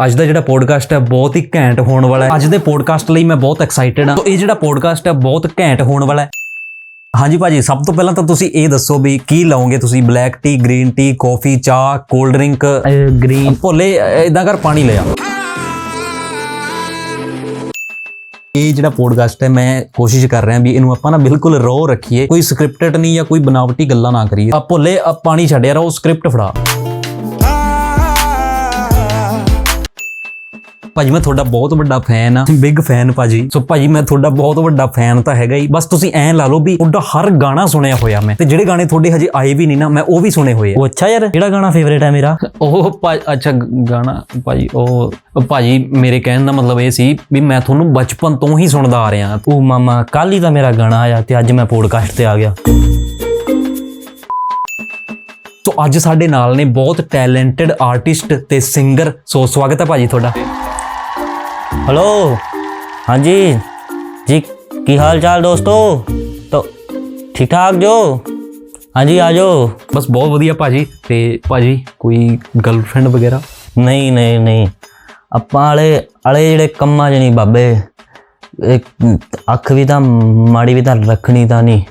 ਅੱਜ ਦਾ ਜਿਹੜਾ ਪੋਡਕਾਸਟ ਹੈ ਬਹੁਤ ਹੀ ਘੈਂਟ ਹੋਣ ਵਾਲਾ ਹੈ। ਅੱਜ ਦੇ ਪੋਡਕਾਸਟ ਲਈ ਮੈਂ ਬਹੁਤ ਐਕਸਾਈਟਡ ਹਾਂ। ਸੋ ਇਹ ਜਿਹੜਾ ਪੋਡਕਾਸਟ ਹੈ ਬਹੁਤ ਘੈਂਟ ਹੋਣ ਵਾਲਾ ਹੈ। ਹਾਂਜੀ ਭਾਜੀ ਸਭ ਤੋਂ ਪਹਿਲਾਂ ਤਾਂ ਤੁਸੀਂ ਇਹ ਦੱਸੋ ਵੀ ਕੀ ਲਓਗੇ ਤੁਸੀਂ? Black tea green tea coffee ਚਾਹ ਕੋਲਡ ਡਰਿੰਕ ਗ੍ਰੀਨ ਭੋਲੇ ਇਦਾਂ ਕਰ ਪਾਣੀ ਲਿਆ ਇਹ ਜਿਹੜਾ ਪੋਡਕਾਸਟ ਹੈ ਮੈਂ ਕੋਸ਼ਿਸ਼ ਕਰ ਰਿਹਾ ਵੀ ਇਹਨੂੰ ਆਪਾਂ ਨਾ ਬਿਲਕੁਲ ਰੋ ਰੱਖੀਏ। ਕੋਈ ਸਕ੍ਰਿਪਟਡ ਨਹੀਂ ਜਾਂ ਕੋਈ ਬਨਾਵਟੀ ਗੱਲਾਂ ਨਾ ਕਰੀਏ। ਆ ਭੋਲੇ ਆ ਪਾਣੀ ਛੱਡਿਆ ਰੋ ਸਕ੍ਰਿਪਟ ਫੜਾ। ਭਾਜੀ ਮੈਂ ਤੁਹਾਡਾ ਬਹੁਤ ਵੱਡਾ ਫੈਨ ਆ। ਬਿਗ ਫੈਨ ਭਾਜੀ। ਸੋ ਭਾਜੀ ਮੈਂ ਤੁਹਾਡਾ ਬਹੁਤ ਵੱਡਾ ਫੈਨ ਤਾਂ ਹੈਗਾ ਹੀ। ਬਸ ਤੁਸੀਂ ਐਂ ਲਾ ਲਓ ਵੀ ਤੁਹਾਡਾ ਹਰ ਗਾਣਾ ਸੁਣਿਆ ਹੋਇਆ ਮੈਂ। ਤੇ ਜਿਹੜੇ ਗਾਣੇ ਤੁਹਾਡੇ ਹਜੇ ਆਏ ਵੀ ਨਹੀਂ ਨਾ ਮੈਂ ਉਹ ਵੀ ਸੁਣੇ ਹੋਏ ਆ। ਉਹ ਅੱਛਾ ਯਾਰ ਕਿਹੜਾ ਗਾਣਾ ਫੇਵਰੇਟ ਹੈ ਮੇਰਾ? ਉਹ ਅੱਛਾ ਗਾਣਾ ਭਾਜੀ ਉਹ ਭਾਜੀ ਮੇਰੇ ਕਹਿਣ ਦਾ ਮਤਲਬ ਇਹ ਸੀ ਵੀ ਮੈਂ ਤੁਹਾਨੂੰ ਬਚਪਨ ਤੋਂ ਹੀ ਸੁਣਦਾ ਆ ਰਿਹਾ। ਉਹ ਮਾਮਾ ਕੱਲ ਹੀ ਤਾਂ ਮੇਰਾ ਗਾਣਾ ਆਇਆ ਤੇ ਅੱਜ ਮੈਂ ਪੋਡਕਾਸਟ ਤੇ ਆ ਗਿਆ। ਸੋ ਅੱਜ ਸਾਡੇ ਨਾਲ ਨੇ ਬਹੁਤ ਟੈਲੈਂਟਡ ਆਰਟਿਸਟ ਤੇ ਸਿੰਗਰ ਸੋ ਸਵਾਗਤ ਹੈ ਭਾਜੀ ਤੁਹਾਡਾ। ਹੈਲੋ? ਹਾਂਜੀ। ਜੀ ਕੀ ਹਾਲ ਚਾਲ ਦੋਸਤੋ? ਤੋ ਠੀਕ ਠਾਕ ਜੋ? ਹਾਂਜੀ ਆ ਜਾਓ। ਬਸ ਬਹੁਤ ਵਧੀਆ ਭਾਜੀ। ਤੇ ਭਾਜੀ ਕੋਈ ਗਰਲਫ੍ਰੈਂਡ ਵਗੈਰਾ? ਨਹੀਂ ਨਹੀਂ ਨਹੀਂ। ਆਪਾਂ ਵਾਲੇ ਵਾਲੇ ਜਿਹੜੇ ਕੰਮਾਂ 'ਚ ਨਹੀਂ ਬਾਬੇ। ਇੱਕ ਅੱਖ ਵੀ ਤਾਂ ਮਾੜੀ ਵੀ ਤਾਂ ਰੱਖਣੀ ਤਾਂ ਨਹੀਂ।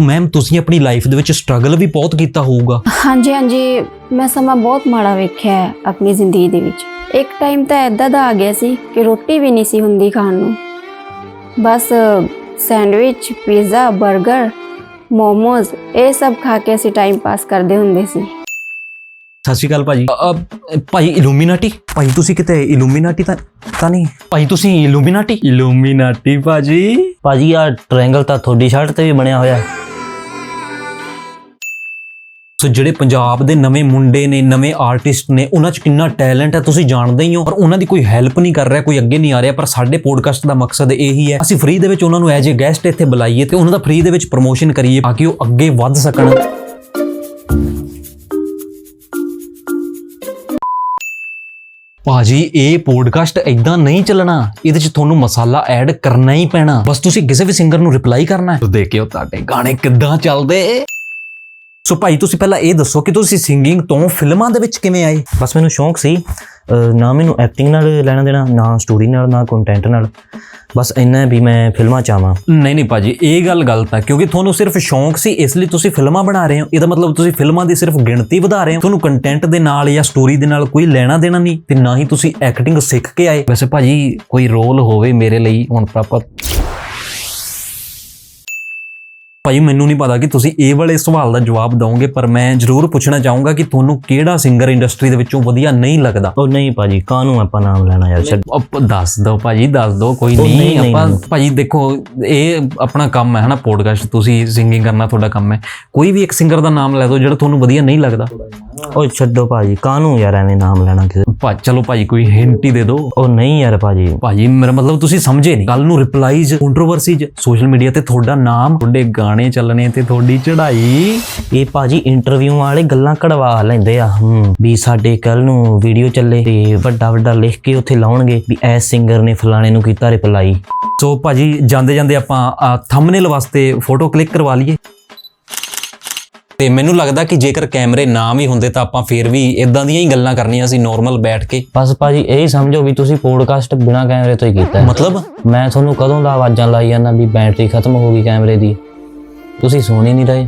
ਮੈਮ ਤੁਸੀਂ ਆਪਣੀ ਲਾਈਫ ਦੇ ਵਿੱਚ ਸਟਰਗਲ ਵੀ ਬਹੁਤ ਕੀਤਾ ਹੋਊਗਾ। ਹਾਂਜੀ ਹਾਂਜੀ। ਮੈਂ ਸਮਾਂ ਬਹੁਤ ਮਾੜਾ ਵੇਖਿਆ ਹੈ ਆਪਣੀ ਜ਼ਿੰਦਗੀ ਦੇ ਵਿੱਚ। ਇੱਕ ਟਾਈਮ ਤਾਂ ਐਦਾਂ ਦਾ ਆ ਗਿਆ ਸੀ ਕਿ ਰੋਟੀ ਵੀ ਨਹੀਂ ਸੀ ਹੁੰਦੀ ਖਾਣ ਨੂੰ। ਬਸ ਸੈਂਡਵਿਚ ਪੀਜ਼ਾ 버ਗਰ ਮੋਮੋਜ਼ ਇਹ ਸਭ ਖਾ ਕੇ ਅਸੀਂ ਟਾਈਮ ਪਾਸ ਕਰਦੇ ਹੁੰਦੇ ਸੀ। ਸਤਿ ਸ਼੍ਰੀ ਅਕਾਲ ਭਾਜੀ। ਅ, ਅ, ਭਾਈ ਇਲੂਮੀਨਾਟੀ? ਭਾਈ ਤੁਸੀਂ ਕਿਤੇ ਇਲੂਮੀਨਾਟੀ ਤਾਂ ਤਾਂ ਨਹੀਂ? ਭਾਈ ਤੁਸੀਂ ਇਲੂਮੀਨਾਟੀ? ਇਲੂਮੀਨਾਟੀ ਭਾਜੀ। ਭਾਜੀ ਆ ਟ੍ਰਾਇੰਗਲ ਤਾਂ ਤੁਹਾਡੀ ਸ਼ਰਟ ਤੇ ਵੀ ਬਣਿਆ ਹੋਇਆ। ਹੈ। ਸੋ ਜਿਹੜੇ ਪੰਜਾਬ ਦੇ ਨਵੇਂ ਮੁੰਡੇ ਨੇ, ਨਵੇਂ ਆਰਟਿਸਟ ਨੇ, ਉਹਨਾਂ 'ਚ ਕਿੰਨਾ ਟੈਲੈਂਟ ਹੈ ਤੁਸੀਂ ਜਾਣਦੇ ਹੀ ਹੋ, ਪਰ ਉਹਨਾਂ ਦੀ ਕੋਈ ਹੈਲਪ ਨਹੀਂ ਕਰ ਰਿਹਾ, ਕੋਈ ਅੱਗੇ ਨਹੀਂ ਆ ਰਿਹਾ, ਪਰ ਸਾਡੇ ਪੋਡਕਾਸਟ ਦਾ ਮਕਸਦ ਇਹੀ ਹੈ, ਅਸੀਂ ਫ੍ਰੀ ਦੇ ਵਿੱਚ ਉਹਨਾਂ ਨੂੰ ਐਜ਼ ਅ ਗੈਸਟ ਇੱਥੇ ਬੁਲਾਈਏ ਤੇ ਉਹਨਾਂ ਦਾ ਫ੍ਰੀ ਦੇ ਵਿੱਚ ਪ੍ਰੋਮੋਸ਼ਨ ਕਰੀਏ ਤਾਂ ਕਿ ਉਹ ਅੱਗੇ ਵੱਧ ਸਕਣ। ਭਾਜੀ, ਇਹ ਪੋਡਕਾਸਟ ਇਦਾਂ ਨਹੀਂ ਚੱਲਣਾ, ਇਹਦੇ 'ਚ ਤੁਹਾਨੂੰ ਮਸਾਲਾ ਐਡ ਕਰਨਾ ਹੀ ਪੈਣਾ। ਬਸ ਤੁਸੀਂ ਕਿਸੇ ਵੀ ਸਿੰਗਰ ਨੂੰ ਰਿਪਲਾਈ ਕਰਨਾ ਹੈ। ਦੇਖਿਓ, ਤੁਹਾਡੇ ਗਾਣੇ ਕਿੱਦਾਂ ਚੱਲਦੇ? ਸੋ ਭਾਈ ਤੁਸੀਂ ਪਹਿਲਾਂ ਇਹ ਦੱਸੋ ਕਿ ਤੁਸੀਂ ਸਿੰਗਿੰਗ ਤੋਂ ਫਿਲਮਾਂ ਦੇ ਵਿੱਚ ਕਿਵੇਂ ਆਏ? ਬਸ ਮੈਨੂੰ ਸ਼ੌਂਕ ਸੀ ਅਹ ਨਾ ਮੈਨੂੰ ਐਕਟਿੰਗ ਨਾਲ ਲੈਣਾ ਦੇਣਾ ਨਾ ਸਟੋਰੀ ਨਾਲ ਨਾ ਕੰਟੈਂਟ ਨਾਲ। ਬਸ ਇੰਨਾ ਵੀ ਮੈਂ ਫਿਲਮਾਂ ਚ ਆਵਾਂ। ਨਹੀਂ ਨਹੀਂ ਭਾਜੀ ਇਹ ਗੱਲ ਗਲਤ ਹੈ ਕਿਉਂਕਿ ਤੁਹਾਨੂੰ ਸਿਰਫ ਸ਼ੌਂਕ ਸੀ ਇਸ ਲਈ ਤੁਸੀਂ ਫਿਲਮਾਂ ਬਣਾ ਰਹੇ ਹੋ। ਇਹਦਾ ਮਤਲਬ ਤੁਸੀਂ ਫਿਲਮਾਂ ਦੀ ਸਿਰਫ ਗਿਣਤੀ ਵਧਾ ਰਹੇ ਹੋ। ਤੁਹਾਨੂੰ ਕੰਟੈਂਟ ਦੇ ਨਾਲ ਜਾਂ ਸਟੋਰੀ ਦੇ ਨਾਲ ਕੋਈ ਲੈਣਾ ਦੇਣਾ ਨਹੀਂ ਤੇ ਨਾ ਹੀ ਤੁਸੀਂ ਐਕਟਿੰਗ ਸਿੱਖ ਕੇ ਆਏ। ਵੈਸੇ ਭਾਜੀ ਕੋਈ ਰੋਲ ਹੋਵੇ ਮੇਰੇ ਲਈ ਹੁਣ ਤਾਂ ਆਪਾਂ ਭਾਈ ਮੈਨੂੰ ਨਹੀਂ ਪਤਾ ਕਿ ਤੁਸੀਂ ਇਹ ਵਾਲੇ ਸਵਾਲ ਦਾ ਜਵਾਬ ਦਿਓਗੇ ਪਰ ਮੈਂ ਜ਼ਰੂਰ ਪੁੱਛਣਾ ਚਾਹੂੰਗਾ ਕਿ ਤੁਹਾਨੂੰ ਕਿਹੜਾ ਸਿੰਗਰ ਇੰਡਸਟਰੀ ਦੇ ਵਿੱਚੋਂ ਵਧੀਆ ਨਹੀਂ ਲੱਗਦਾ? ਉਹ ਨਹੀਂ ਭਾਜੀ ਕਾਹਨੂੰ ਆਪਾਂ ਨਾਮ ਲੈਣਾ ਯਾਰ ਛੱਡ। ਆਪ ਦੱਸ ਦਿਓ ਭਾਜੀ ਦੱਸ ਦਿਓ ਕੋਈ ਉਹ ਨਹੀਂ ਨਹੀਂ, ਨਹੀਂ, ਆਪਾਂ ਨਹੀਂ। ਭਾਜੀ ਦੇਖੋ ਇਹ ਆਪਣਾ ਕੰਮ ਹੈ ਹਨਾ ਪੋਡਕਾਸਟ ਤੁਸੀਂ ਸਿੰਗਿੰਗ ਕਰਨਾ ਤੁਹਾਡਾ ਕੰਮ ਹੈ। ਕੋਈ ਵੀ ਇੱਕ ਸਿੰਗਰ ਦਾ ਨਾਮ ਲੈ ਦਿਓ ਜਿਹੜਾ ਤੁਹਾਨੂੰ ਵਧੀਆ ਨਹੀਂ ਲੱਗਦਾ। ਉਹ ਛੱਡੋ ਭਾਜੀ ਕਾਹਨੂੰ ਯਾਰ ਐਵੇਂ ਨਾਮ ਲੈਣਾ ਕਿਸੇ ਭਾ ਚਲੋ ਭਾਜੀ ਕੋਈ ਹਿੰਟ ਹੀ ਦੇ ਦਿਓ। ਉਹ ਨਹੀਂ ਯਾਰ ਭਾਜੀ। ਭਾਜੀ ਮੇਰਾ ਮਤਲਬ ਤੁਸੀਂ ਸਮਝੇ ਨਹੀਂ। ਕੱਲ ਨੂੰ ਰਿਪਲਾਈਜ਼ ਕੰਟਰੋਵਰਸੀਜ਼ ਸੋਸ਼ਲ ਮੀਡੀਆ ਤੇ ਤੁਹਾਡਾ ਨਾਮ ਤੁਹਾਡੇ ਗਾਣੇ ਚੱਲਣੇ ਤੇ ਤੁਹਾਡੀ ਚੜ੍ਹਾਈ। ਇਹ ਭਾਜੀ ਇੰਟਰਵਿਊ ਵਾਲੇ ਗੱਲਾਂ ਕਢਵਾ ਲੈਂਦੇ ਆ। ਹੂੰ ਵੀ ਸਾਡੇ ਕੱਲ ਨੂੰ ਵੀਡੀਓ ਚੱਲੇ ਤੇ ਵੱਡਾ ਵੱਡਾ ਲਿਖ ਕੇ ਉੱਥੇ ਲਾਉਣਗੇ ਵੀ ਐਸ ਸਿੰਗਰ ਨੇ ਫਲਾਣੇ ਨੂੰ ਕੀਤਾ ਰਿਪਲਾਈ ਸੋ ਭਾਜੀ ਜਾਂਦੇ ਜਾਂਦੇ ਆਪਾਂ ਥੰਬਨੇਲ ਵਾਸਤੇ ਫੋਟੋ ਕਲਿੱਕ ਕਰਵਾ ਲਈਏ। ਤੇ ਮੈਨੂੰ ਲੱਗਦਾ ਕਿ ਜੇਕਰ ਕੈਮਰੇ ਨਾ ਵੀ ਹੁੰਦੇ ਤਾਂ ਆਪਾਂ ਫੇਰ ਵੀ ਇਦਾਂ ਦੀਆਂ ਹੀ ਗੱਲਾਂ ਕਰਨੀਆਂ ਸੀ ਨਾਰਮਲ ਬੈਠ ਕੇ। ਬਸ ਭਾਜੀ ਇਹ ਸਮਝੋ ਵੀ ਤੁਸੀਂ ਪੋਡਕਾਸਟ ਬਿਨਾ ਕੈਮਰੇ ਤੋਂ ਹੀ ਕੀਤਾ ਹੈ। ਮਤਲਬ? ਮੈਂ ਤੁਹਾਨੂੰ ਕਦੋਂ ਦਾ ਆਵਾਜ਼ਾਂ ਲਾਈ ਜਾਂਦਾ ਵੀ ਬੈਟਰੀ ਖਤਮ ਹੋ ਗਈ ਕੈਮਰੇ ਦੀ? ਤੁਸੀਂ ਸੁਣ ਹੀ ਨਹੀਂ ਰਹੇ।